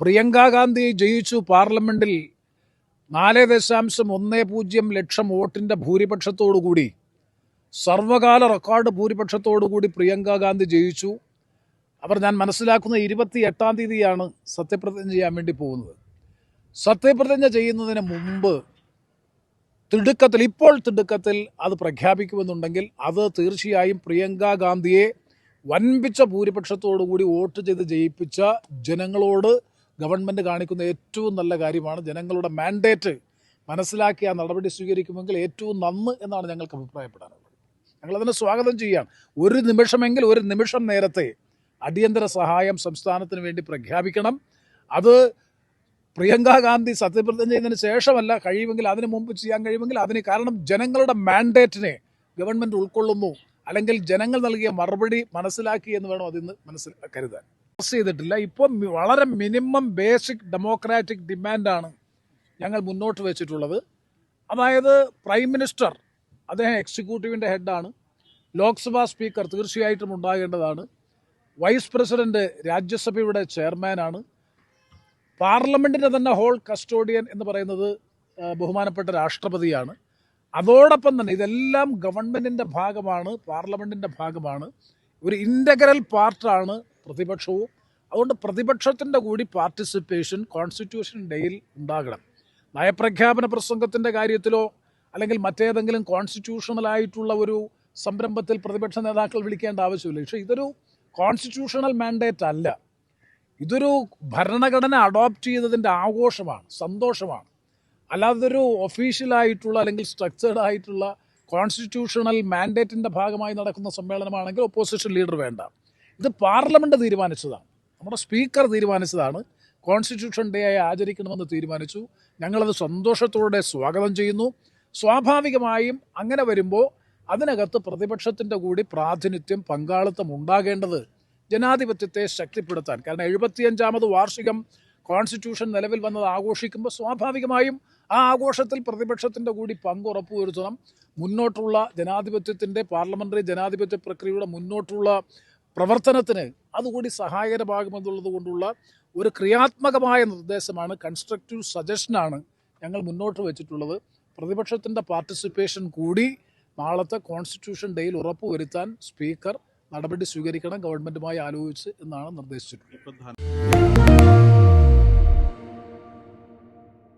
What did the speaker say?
പ്രിയങ്ക ഗാന്ധി ജയിച്ചു പാർലമെന്റിൽ നാല് ദശാംശം ഒന്ന് പൂജ്യം ലക്ഷം വോട്ടിന്റെ ഭൂരിപക്ഷത്തോടുകൂടി സർവകാല റെക്കോർഡ് ഭൂരിപക്ഷത്തോടുകൂടി പ്രിയങ്ക ഗാന്ധി ജയിച്ചു. അവർ ഞാൻ മനസ്സിലാക്കുന്ന ഇരുപത്തി എട്ടാം തീയതിയാണ് സത്യപ്രതിജ്ഞ ചെയ്യാൻ വേണ്ടി പോകുന്നത്. സത്യപ്രതിജ്ഞ ചെയ്യുന്നതിന് മുമ്പ് തിടുക്കത്തിൽ ഇപ്പോൾ തിടുക്കത്തിൽ അത് പ്രഖ്യാപിക്കുമെന്നുണ്ടെങ്കിൽ അത് തീർച്ചയായും പ്രിയങ്ക ഗാന്ധിയെ വൻപിച്ച ഭൂരിപക്ഷത്തോടുകൂടി വോട്ട് ചെയ്ത് ജയിപ്പിച്ച ജനങ്ങളോട് ഗവൺമെന്റ് കാണിക്കുന്ന ഏറ്റവും നല്ല കാര്യമാണ് ജനങ്ങളുടെ മാൻഡേറ്റ് മനസ്സിലാക്കി ആ നടപടി സ്വീകരിക്കുമെങ്കിൽ ഏറ്റവും നന്ന് എന്നാണ് ഞങ്ങൾക്ക് അഭിപ്രായപ്പെടാനുള്ളത്. ഞങ്ങളതിനെ സ്വാഗതം ചെയ്യുകയാണ്. ഒരു നിമിഷമെങ്കിൽ ഒരു നിമിഷം നേരത്തെ അടിയന്തര സഹായം സംസ്ഥാനത്തിന് വേണ്ടി പ്രഖ്യാപിക്കണം. അത് പ്രിയങ്ക ഗാന്ധി സത്യപ്രതിജ്ഞ ചെയ്തതിന് ശേഷമല്ല കഴിയുമെങ്കിൽ അതിന് മുമ്പ് ചെയ്യാൻ കഴിയുമെങ്കിൽ അതിന് കാരണം ജനങ്ങളുടെ മാൻഡേറ്റിനെ ഗവൺമെന്റ് ഉൾക്കൊള്ളുന്നു. അല്ലെങ്കിൽ ജനങ്ങൾ നൽകിയ മറുപടി മനസ്സിലാക്കി എന്ന് വേണം അതിന്ന് മനസ്സിൽ കരുതാൻ. പാസ് ചെയ്തിട്ടില്ല. ഇപ്പോൾ വളരെ മിനിമം ബേസിക് ഡെമോക്രാറ്റിക് ഡിമാൻഡാണ് ഞങ്ങൾ മുന്നോട്ട് വെച്ചിട്ടുള്ളത്. അതായത് പ്രൈം മിനിസ്റ്റർ അദ്ദേഹം എക്സിക്യൂട്ടീവിന്റെ ഹെഡാണ് ലോക്സഭാ സ്പീക്കർ തീർച്ചയായിട്ടും ഉണ്ടാകേണ്ടതാണ്. വൈസ് പ്രസിഡന്റ് രാജ്യസഭയുടെ ചെയർമാനാണ് പാർലമെന്റിന്റെ തന്നെ ഹോൾ കസ്റ്റോഡിയൻ എന്ന് പറയുന്നത് ബഹുമാനപ്പെട്ട രാഷ്ട്രപതിയാണ്. അതോടൊപ്പം തന്നെ ഇതെല്ലാം ഗവൺമെന്റിന്റെ ഭാഗമാണ് പാർലമെന്റിന്റെ ഭാഗമാണ്. ഒരു ഇന്റഗ്രൽ പാർട്ടാണ് പ്രതിപക്ഷവും. അതുകൊണ്ട് പ്രതിപക്ഷത്തിന്റെ കൂടി പാർട്ടിസിപ്പേഷൻ കോൺസ്റ്റിറ്റ്യൂഷൻ ഡേയിൽ ഉണ്ടാകണം. നയപ്രഖ്യാപന പ്രസംഗത്തിന്റെ കാര്യത്തിലോ അല്ലെങ്കിൽ മറ്റേതെങ്കിലും കോൺസ്റ്റിറ്റ്യൂഷണലായിട്ടുള്ള ഒരു സംരംഭത്തിൽ പ്രതിപക്ഷ നേതാക്കൾ വിളിക്കേണ്ട ആവശ്യമില്ല. പക്ഷേ ഇതൊരു കോൺസ്റ്റിറ്റ്യൂഷണൽ മാൻഡേറ്റ് അല്ല. ഇതൊരു ഭരണഘടന അഡോപ്റ്റ് ചെയ്തതിന്റെ ആഘോഷമാണ് സന്തോഷമാണ്. അല്ലാതെ ഇതൊരു ഒഫീഷ്യലായിട്ടുള്ള അല്ലെങ്കിൽ സ്ട്രക്ചേർഡ് ആയിട്ടുള്ള കോൺസ്റ്റിറ്റ്യൂഷണൽ മാൻഡേറ്റിന്റെ ഭാഗമായി നടക്കുന്ന സമ്മേളനമാണെങ്കിൽ ഒപ്പോസിഷൻ ലീഡർ വേണ്ട. ഇത് പാർലമെന്റ് തീരുമാനിച്ചതാണ്. നമ്മുടെ സ്പീക്കർ തീരുമാനിച്ചതാണ്. കോൺസ്റ്റിറ്റ്യൂഷൻ ഡേ ആയി ആചരിക്കണമെന്ന് തീരുമാനിച്ചു. ഞങ്ങളത് സന്തോഷത്തോടെ സ്വാഗതം ചെയ്യുന്നു. സ്വാഭാവികമായും അങ്ങനെ വരുമ്പോൾ അതിനകത്ത് പ്രതിപക്ഷത്തിന്റെ കൂടി പ്രാതിനിധ്യം പങ്കാളിത്തം ഉണ്ടാകേണ്ടത് ജനാധിപത്യത്തെ ശക്തിപ്പെടുത്താൻ. കാരണം എഴുപത്തിയഞ്ചാമത് വാർഷികം കോൺസ്റ്റിറ്റ്യൂഷൻ നിലവിൽ വന്നത് ആഘോഷിക്കുമ്പോൾ സ്വാഭാവികമായും ആ ആഘോഷത്തിൽ പ്രതിപക്ഷത്തിന്റെ കൂടി പങ്ക് ഉറപ്പുവരുത്തണം. മുന്നോട്ടുള്ള ജനാധിപത്യത്തിന്റെ പാർലമെന്ററി ജനാധിപത്യ പ്രക്രിയയുടെ മുന്നോട്ടുള്ള പ്രവർത്തനത്തിന് അതുകൂടി സഹായകരമാകുമെന്നുള്ളത് കൊണ്ടുള്ള ഒരു ക്രിയാത്മകമായ നിർദ്ദേശമാണ് കൺസ്ട്രക്റ്റീവ് സജഷനാണ് ഞങ്ങൾ മുന്നോട്ട് വെച്ചിട്ടുള്ളത്. പ്രതിപക്ഷത്തിന്റെ പാർട്ടിസിപ്പേഷൻ കൂടി നാളത്തെ കോൺസ്റ്റിറ്റ്യൂഷൻ ഡേയിൽ ഉറപ്പുവരുത്താൻ സ്പീക്കർ നടപടി സ്വീകരിക്കണം ഗവൺമെന്റുമായി ആലോചിച്ച് എന്നാണ് നിർദ്ദേശിച്ചിട്ടുള്ളത്.